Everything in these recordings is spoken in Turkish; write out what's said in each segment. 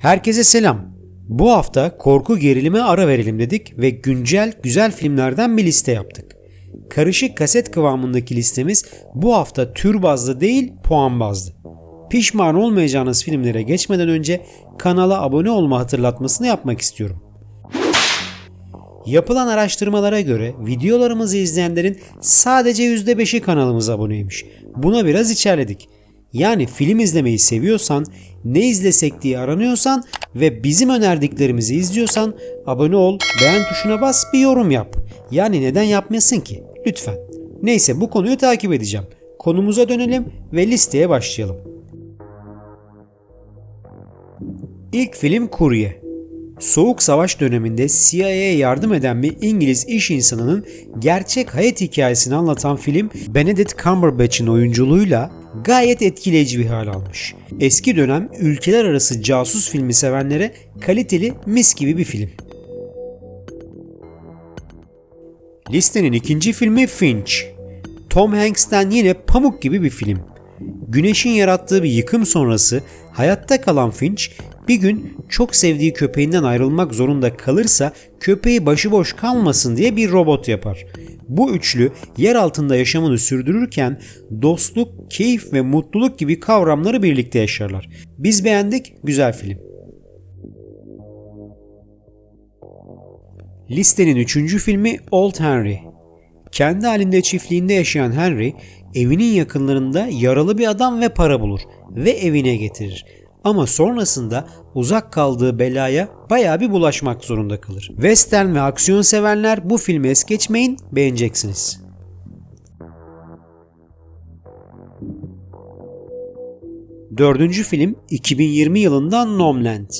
Herkese selam. Bu hafta korku gerilime ara verelim dedik ve güncel güzel filmlerden bir liste yaptık. Karışık kaset kıvamındaki listemiz bu hafta tür bazlı değil puan bazlı. Pişman olmayacağınız filmlere geçmeden önce kanala abone olma hatırlatmasını yapmak istiyorum. Yapılan araştırmalara göre videolarımızı izleyenlerin sadece %5'i kanalımıza aboneymiş. Buna biraz içerledik. Yani film izlemeyi seviyorsan, ne izlesek diye aranıyorsan ve bizim önerdiklerimizi izliyorsan abone ol, beğen tuşuna bas, bir yorum yap. Yani neden yapmayasın ki? Lütfen. Neyse bu konuyu takip edeceğim. Konumuza dönelim ve listeye başlayalım. İlk film Kurye. Soğuk Savaş döneminde CIA'ya yardım eden bir İngiliz iş insanının gerçek hayat hikayesini anlatan film Benedict Cumberbatch'in oyunculuğuyla gayet etkileyici bir hal almış. Eski dönem ülkeler arası casus filmi sevenlere kaliteli mis gibi bir film. Listenin ikinci filmi Finch. Tom Hanks'ten yine pamuk gibi bir film. Güneşin yarattığı bir yıkım sonrası hayatta kalan Finch bir gün çok sevdiği köpeğinden ayrılmak zorunda kalırsa köpeği başıboş kalmasın diye bir robot yapar. Bu üçlü yer altında yaşamını sürdürürken dostluk, keyif ve mutluluk gibi kavramları birlikte yaşarlar. Biz beğendik, güzel film. Listenin üçüncü filmi Old Henry. Kendi halinde çiftliğinde yaşayan Henry, evinin yakınlarında yaralı bir adam ve para bulur ve evine getirir. Ama sonrasında uzak kaldığı belaya baya bir bulaşmak zorunda kalır. Western ve aksiyon sevenler bu filmi es geçmeyin, beğeneceksiniz. Dördüncü film 2020 yılından Nomland.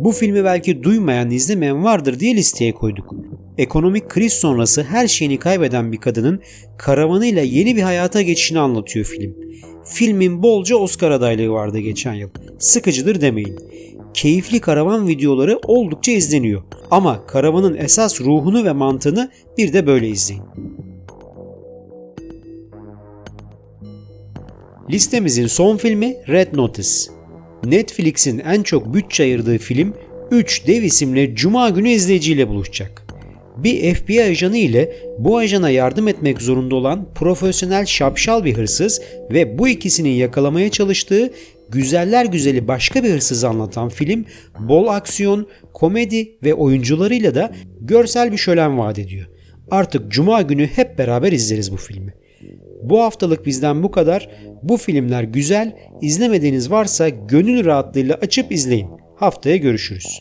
Bu filmi belki duymayan izlemeyen vardır diye listeye koyduk. Ekonomik kriz sonrası her şeyini kaybeden bir kadının karavanıyla yeni bir hayata geçişini anlatıyor film. Filmin bolca Oscar adaylığı vardı geçen yıl. Sıkıcıdır demeyin. Keyifli karavan videoları oldukça izleniyor. Ama karavanın esas ruhunu ve mantığını bir de böyle izleyin. Listemizin son filmi Red Notice. Netflix'in en çok bütçe ayırdığı film 3 dev isimle Cuma günü izleyiciyle buluşacak. Bir FBI ajanı ile bu ajana yardım etmek zorunda olan profesyonel şapşal bir hırsız ve bu ikisinin yakalamaya çalıştığı güzeller güzeli başka bir hırsızı anlatan film bol aksiyon, komedi ve oyuncularıyla da görsel bir şölen vaat ediyor. Artık cuma günü hep beraber izleriz bu filmi. Bu haftalık bizden bu kadar. Bu filmler güzel. İzlemediğiniz varsa gönül rahatlığıyla açıp izleyin. Haftaya görüşürüz.